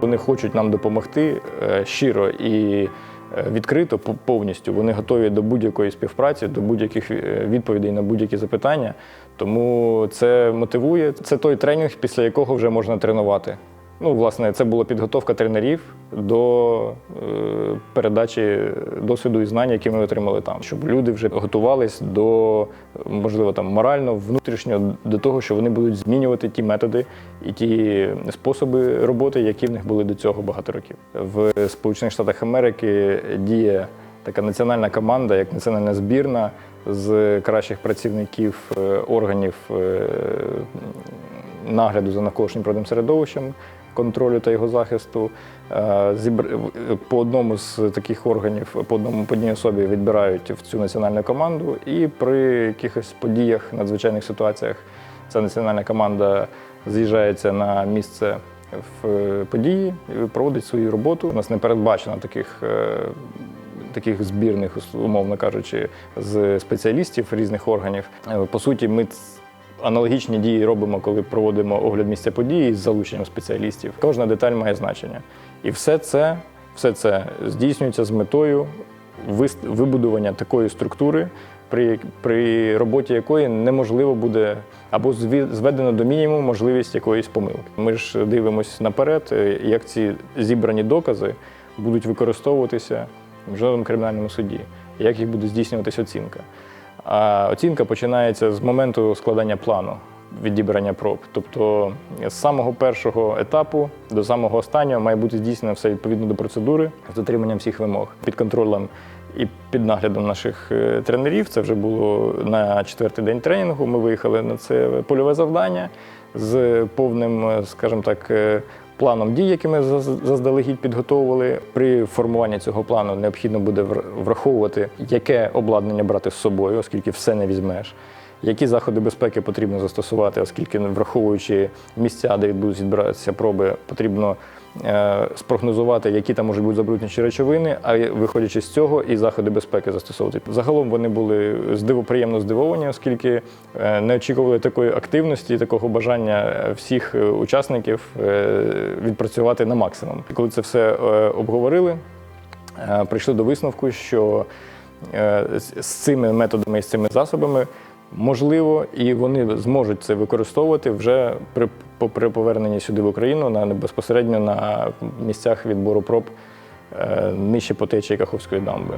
Вони хочуть нам допомогти е, щиро і е, відкрито по- повністю. Вони готові до будь-якої співпраці, до будь-яких е, відповідей на будь-які запитання. Тому це мотивує. Це той тренінг, після якого вже можна тренувати. Ну, власне, це була підготовка тренерів до е, передачі досвіду і знань, які ми отримали там, щоб люди вже готувались до, можливо, там морально, внутрішньо до того, що вони будуть змінювати ті методи і ті способи роботи, які в них були до цього багато років. В Сполучених Штатах Америки діє така національна команда, як національна збірна з кращих працівників е, органів е, нагляду за навколишнім природним середовищем, контролю та його захисту. Е, зібр- По одному з таких органів, по одному по одній особі відбирають в цю національну команду, і при якихось подіях, надзвичайних ситуаціях, ця національна команда з'їжджається на місце в е, події проводить свою роботу. У нас не передбачено таких. е, Таких збірних, умовно кажучи, з спеціалістів різних органів. Е, По суті, ми аналогічні дії робимо, коли проводимо огляд місця події з залученням спеціалістів. Кожна деталь має значення. І все це, все це здійснюється з метою вибудування такої структури, при, при роботі якої неможливо буде або зведено до мінімуму можливість якоїсь помилки. Ми ж дивимося наперед, е, як ці зібрані докази будуть використовуватися в міжнародному кримінальному суді, як їх буде здійснюватися оцінка. А оцінка починається з моменту складання плану відібрання проб. Тобто з самого першого етапу до самого останнього має бути здійснено все відповідно до процедури з дотриманням всіх вимог під контролем і під наглядом наших е, тренерів. Це вже було на четвертий день тренінгу. Ми виїхали на це польове завдання з повним, е, скажімо так, е, планом дій, які ми заз- заздалегідь підготовували. При формуванні цього плану необхідно буде вр- враховувати, яке обладнання брати з собою, оскільки все не візьмеш. Які заходи безпеки потрібно застосувати, оскільки враховуючи місця, де будуть відбиратися проби, потрібно е, спрогнозувати, які там можуть бути забруднюючі речовини, а виходячи з цього, і заходи безпеки застосовувати. Загалом вони були здиво, приємно здивовані, оскільки е, не очікували такої активності, такого бажання е, всіх учасників відпрацювати на максимум. Коли це все обговорили, прийшли до висновку, що з цими методами і з цими засобами можливо, і вони зможуть це використовувати вже при, при поверненні сюди в Україну на безпосередньо на місцях відбору проб е, нижче по течії Каховської дамби.